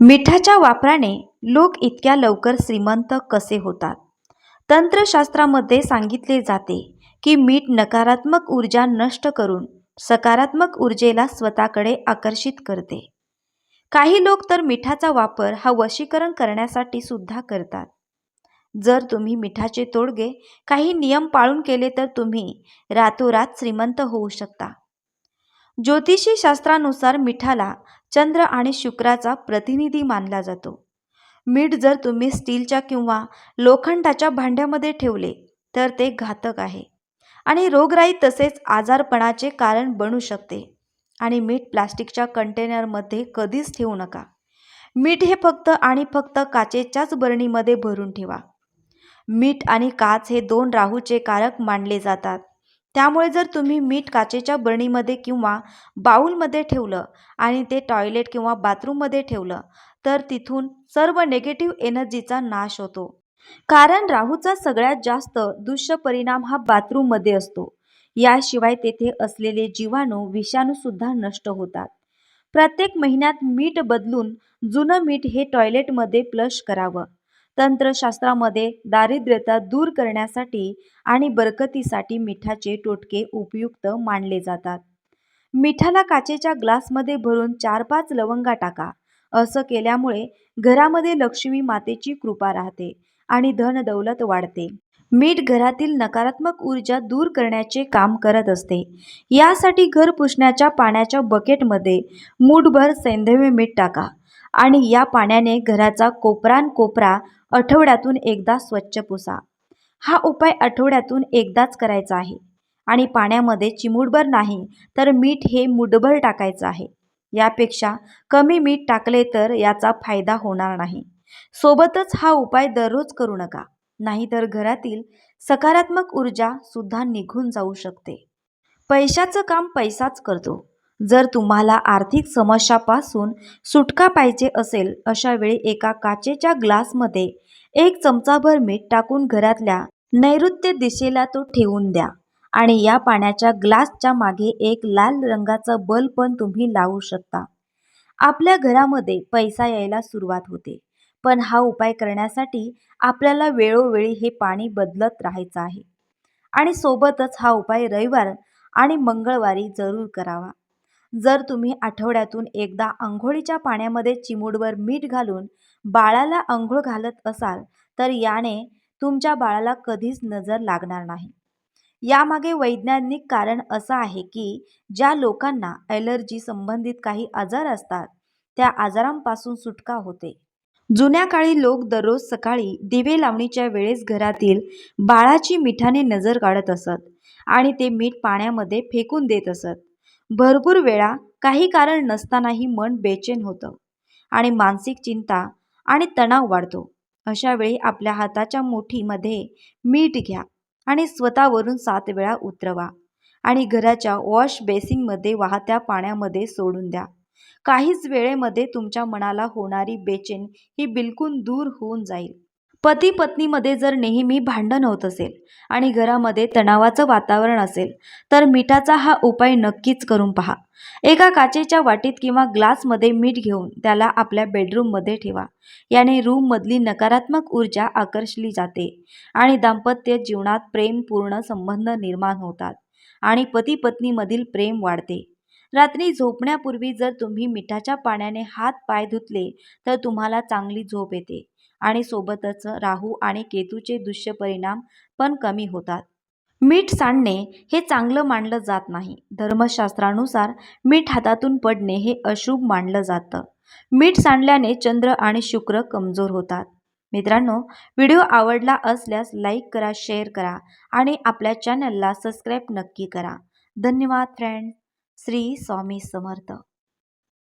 मिठाच्या वापराने लोक इतक्या लवकर श्रीमंत कसे होतात? तंत्रशास्त्रामध्ये सांगितले जाते की मीठ नकारात्मक ऊर्जा नष्ट करून सकारात्मक ऊर्जेला स्वतःकडे आकर्षित करते. काही लोक तर मिठाचा वापर हा वशीकरण करण्यासाठी सुद्धा करतात. जर तुम्ही मिठाचे तोडगे काही नियम पाळून केले तर तुम्ही रातोरात श्रीमंत होऊ शकता. ज्योतिषी शास्त्रानुसार मिठाला चंद्र आणि शुक्राचा प्रतिनिधी मानला जातो. मीठ जर तुम्ही स्टीलच्या किंवा लोखंडाच्या भांड्यामध्ये ठेवले तर ते घातक आहे. आणि रोगराई तसेच आजारपणाचे कारण बनू शकते. आणि मीठ प्लास्टिकच्या कंटेनरमध्ये कधीच ठेवू नका. मीठ हे फक्त आणि फक्त काचेच्याच बरणीमध्ये भरून ठेवा. मीठ आणि काच हे दोन राहूचे कारक मानले जातात. त्यामुळे जर तुम्ही मीठ काचेच्या बरणीमध्ये किंवा बाऊलमध्ये ठेवलं आणि ते टॉयलेट किंवा बाथरूममध्ये ठेवलं तर तिथून सर्व नेगेटिव्ह एनर्जीचा नाश होतो. कारण राहूचा सगळ्यात जास्त दुष्परिणाम हा बाथरूममध्ये असतो. याशिवाय तेथे असलेले जीवाणू विषाणूसुद्धा नष्ट होतात. प्रत्येक महिन्यात मीठ बदलून जुनं मीठ हे टॉयलेटमध्ये प्लश करावं. तंत्रशास्त्रामध्ये दारिद्र्यता दूर करण्यासाठी आणि बरकतीसाठी मिठाचे टोटके उपयुक्त मानले जातात. मिठाला काचेच्या ग्लासमध्ये भरून चार पाच लवंगा टाका. असं केल्यामुळे घरामध्ये लक्ष्मी मातेची कृपा राहते आणि धन दौलत वाढते. मीठ घरातील नकारात्मक ऊर्जा दूर करण्याचे काम करत असते. यासाठी घर पुसण्याच्या पाण्याच्या बकेटमध्ये मूठभर सैंधव मीठ टाका आणि या पाण्याने घराचा कोपरान कोपरा आठवड्यातून एकदा स्वच्छ पुसा. हा उपाय आठवड्यातून एकदाच करायचा आहे. आणि पाण्यामध्ये चिमूटभर नाही तर मीठ हे मुठभर टाकायचं आहे. यापेक्षा कमी मीठ टाकले तर याचा फायदा होणार नाही. सोबतच हा उपाय दररोज करू नका नाहीतर घरातील सकारात्मक ऊर्जा सुद्धा निघून जाऊ शकते. पैशाचं काम पैसाच करतो. जर तुम्हाला आर्थिक समस्यापासून सुटका पाहिजे असेल अशा वेळी एका काचेच्या ग्लासमध्ये एक चमचाभर मीठ टाकून घरातल्या नैऋत्य दिशेला तो ठेवून द्या आणि या पाण्याच्या ग्लासच्या मागे एक लाल रंगाचा बल्ब पण तुम्ही लावू शकता. आपल्या घरामध्ये पैसा यायला सुरुवात होते पण हा उपाय करण्यासाठी आपल्याला वेळोवेळी हे पाणी बदलत राहायचं आहे. आणि सोबतच हा उपाय रविवार आणि मंगळवारी जरूर करावा. जर तुम्ही आठवड्यातून एकदा आंघोळीच्या पाण्यामध्ये चिमूटभर मीठ घालून बाळाला आंघोळ घालत असाल तर याने तुमच्या बाळाला कधीच नजर लागणार नाही. यामागे वैज्ञानिक कारण असं आहे की ज्या लोकांना ॲलर्जी संबंधित काही आजार असतात त्या आजारांपासून सुटका होते. जुन्या काळी लोक दररोज सकाळी दिवे लावणीच्या वेळेस घरातील बाळाची मिठाने नजर काढत असत आणि ते मीठ पाण्यामध्ये फेकून देत असत. भरपूर वेळा काही कारण नसतानाही मन बेचैन होतं आणि मानसिक चिंता आणि तणाव वाढतो. अशा वेळी आपल्या हाताच्या मुठीमध्ये मीठ घ्या आणि स्वतःवरून सात वेळा उतरवा आणि घराच्या वॉश बेसिंगमध्ये वाहत्या पाण्यामध्ये सोडून द्या. काहीच वेळेमध्ये तुमच्या मनाला होणारी बेचैन ही बिलकुल दूर होऊन जाईल. पती पत्नीमध्ये जर नेहमी भांडण होत असेल आणि घरामध्ये तणावाचं वातावरण असेल तर मिठाचा हा उपाय नक्कीच करून पहा. एका काचेच्या वाटीत किंवा ग्लासमध्ये मीठ घेऊन त्याला आपल्या बेडरूममध्ये ठेवा. याने रूममधली नकारात्मक ऊर्जा आकर्षली जाते आणि दाम्पत्य जीवनात प्रेमपूर्ण संबंध निर्माण होतात आणि पती पत्नीमधील प्रेम वाढते. रात्री झोपण्यापूर्वी जर तुम्ही मिठाच्या पाण्याने हात पाय धुतले तर तुम्हाला चांगली झोप येते. आणि सोबतच राहू आणि केतूचे दुष्परिणाम पण कमी होतात. मीठ सांडणे हे चांगलं मानलं जात नाही. धर्मशास्त्रानुसार मीठ हातातून पडणे हे अशुभ मानलं जातं. मीठ सांडल्याने चंद्र आणि शुक्र कमजोर होतात. मित्रांनो व्हिडिओ आवडला असल्यास लाईक करा शेअर करा आणि आपल्या चॅनलला सबस्क्राईब नक्की करा. धन्यवाद फ्रेंड श्री स्वामी समर्थ.